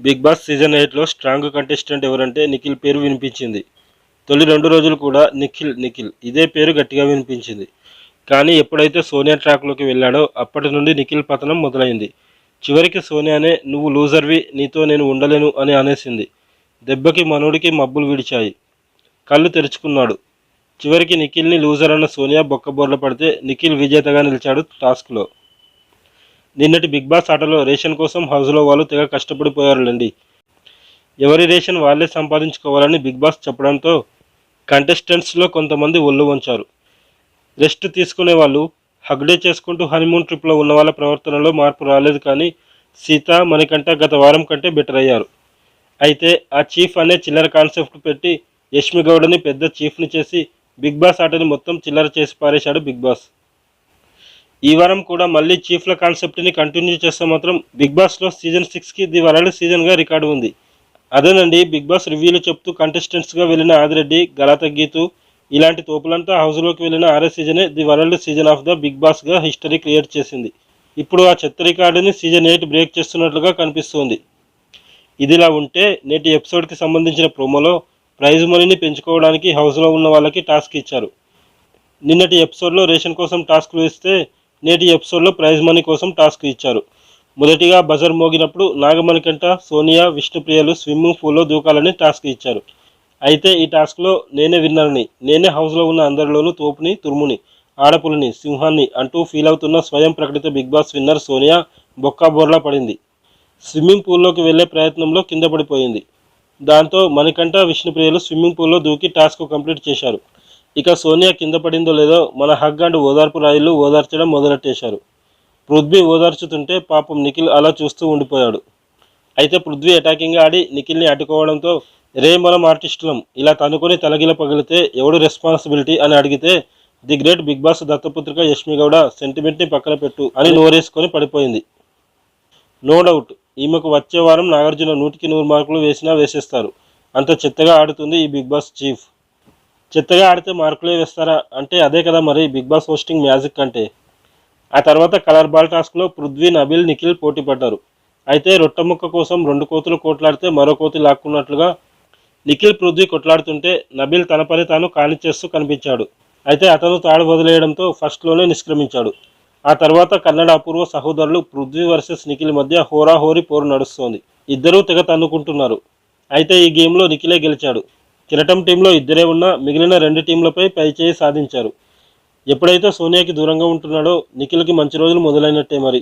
Big boss season ఎయిట్లో strong contestant ఎవరంటే నిఖిల్ పేరు వినిపించింది. తొలి రెండు రోజులు కూడా నిఖిల్ నిఖిల్. ఇదే పేరు గట్టిగా వినిపించింది. కానీ ఎప్పుడైతే సోనియా ట్రాక్లోకి వెళ్ళాడో అప్పటి నుండి నిఖిల్ పతనం మొదలైంది. చివరికి సోనియానే నువ్వు లూజర్వి నీతో నేను ఉండలేను అని అనేసింది. దెబ్బకి మనోడికి మబ్బులు విడిచాయి. కళ్ళు తెరుచుకున్నాడు. చివరికి నిఖిల్ని లూజర్ అన్న సోనియా బొక్కబోర్ల పడితే నిఖిల్ విజేతగా నిలిచాడు టాస్క్లో. నిన్నటి బిగ్ బాస్ ఆటలో రేషన్ కోసం హౌస్లో వాళ్ళు తెగ కష్టపడిపోయారులేండి. ఎవరి రేషన్ వాళ్ళే సంపాదించుకోవాలని బిగ్ బాస్ చెప్పడంతో కంటెస్టెంట్స్లో కొంతమంది ఒళ్ళు వంచారు. రెస్ట్ తీసుకునే వాళ్ళు హగ్డే చేసుకుంటూ హనీమూన్ ట్రిప్లో ఉన్న వాళ్ళ ప్రవర్తనలో మార్పు రాలేదు కానీ సీత మణికంట గత వారం కంటే బెటర్ అయ్యారు. అయితే ఆ చీఫ్ అనే చిల్లర కాన్సెప్ట్ పెట్టి యష్మి గౌడని పెద్ద చీఫ్ని చేసి బిగ్ బాస్ ఆటని మొత్తం చిల్లర చేసి పారేశాడు బిగ్ బాస్. ఈ వారం కూడా మళ్ళీ చీఫ్ల కాన్సెప్ట్ని కంటిన్యూ చేస్తే మాత్రం బిగ్ బాస్లో సీజన్ సిక్స్కి ది వరల్డ్ సీజన్గా రికార్డు ఉంది. అదేనండి బిగ్ బాస్ రివ్యూలు చెప్తూ కంటెస్టెంట్స్గా వెళ్ళిన ఆదిరెడ్డి గలాత గీతు ఇలాంటి తోపులంతా హౌస్లోకి వెళ్ళిన ఆరే సీజనే the world season of the big బాస్గా history create చేసింది. ఇప్పుడు ఆ చెత్త రికార్డుని సీజన్ ఎయిట్ బ్రేక్ చేస్తున్నట్లుగా కనిపిస్తోంది. ఇదిలా ఉంటే నేటి ఎపిసోడ్కి సంబంధించిన ప్రోమోలో ప్రైజ్ మనీని పెంచుకోవడానికి హౌస్లో ఉన్న వాళ్ళకి టాస్క్ ఇచ్చారు. నిన్నటి ఎపిసోడ్లో రేషన్ కోసం టాస్క్లు ఇస్తే నేటి ఎపిసోడ్లో ప్రైజ్ మనీ కోసం టాస్క్ ఇచ్చారు. మొదటిగా బజర్ మోగినప్పుడు నాగమణికంట సోనియా విష్ణుప్రియలు స్విమ్మింగ్ పూల్లో దూకాలని టాస్క్ ఇచ్చారు. అయితే ఈ టాస్క్లో నేనే విన్నర్ని నేనే హౌస్లో ఉన్న అందరిలోనూ తోపుని తురుముని ఆడపులిని సింహాన్ని అంటూ ఫీల్ అవుతున్న స్వయం ప్రకటిత బిగ్ బాస్ విన్నర్ సోనియా బొక్కా బోర్లా పడింది. స్విమ్మింగ్ పూల్లోకి వెళ్ళే ప్రయత్నంలో కింద పడిపోయింది. దాంతో మణికంఠ విష్ణుప్రియలు స్విమ్మింగ్ పూల్లో దూకి టాస్క్ కంప్లీట్ చేశారు. ఇక సోనియా కింద పడిందో లేదో మన హగ్ అండ్ ఓదార్పు రాయిలు ఓదార్చడం మొదలెట్టేశారు. పృథ్వీ ఓదార్చుతుంటే పాపం నిఖిల్ అలా చూస్తూ ఉండిపోయాడు. అయితే పృథ్వీ అటాకింగ్ ఆడి నిఖిల్ని అడ్డుకోవడంతో రే మనం ఆర్టిస్టులం ఇలా తనుకొని తలగిల పగిలితే ఎవడు రెస్పాన్సిబిలిటీ? అని అడిగితే ది గ్రేట్ బిగ్ బాస్ దత్తపుత్రిక యష్మి గౌడ సెంటిమెంట్ని పక్కన పెట్టు అని నోరేసుకొని పడిపోయింది. నో డౌట్ ఈమెకు వచ్చే వారం నాగార్జున నూటికి నూరు మార్కులు వేసినా వేసేస్తారు. అంత చెత్తగా ఆడుతుంది ఈ బిగ్ బాస్ చీఫ్. చెత్తగా ఆడితే మార్కులే వేస్తారా అంటే అదే కదా మరి బిగ్ బాస్ హోస్టింగ్ మ్యాజిక్ అంటే. ఆ తర్వాత కలర్ బాల్ టాస్క్లో పృథ్వీ నబిల్ నిఖిల్ పోటీ పడ్డారు. అయితే రొట్టెముక్క కోసం రెండు కోతులు కోట్లాడితే మరో కోతి లాక్కున్నట్లుగా నిఖిల్ పృథ్వీ కొట్లాడుతుంటే నబిల్ తన పని తాను కానిచ్చేస్తూ కనిపించాడు. అయితే అతను తాడు వదిలేయడంతో ఫస్ట్లోనే నిష్క్రమించాడు. ఆ తర్వాత కన్నడ అపూర్వ సహోదరులు పృథ్వీ వర్సెస్ నిఖిల్ మధ్య హోరాహోరీ పోరు నడుస్తోంది. ఇద్దరూ తెగ తన్నుకుంటున్నారు. అయితే ఈ గేమ్లో నిఖిలే గెలిచాడు. కిరటం టీంలో ఇద్దరే ఉన్నా మిగిలిన రెండు టీంలపై పైచేయి సాధించారు. ఎప్పుడైతే సోనియాకి దూరంగా ఉంటున్నాడో నిఖిల్కి మంచి రోజులు మొదలైనట్టే మరి.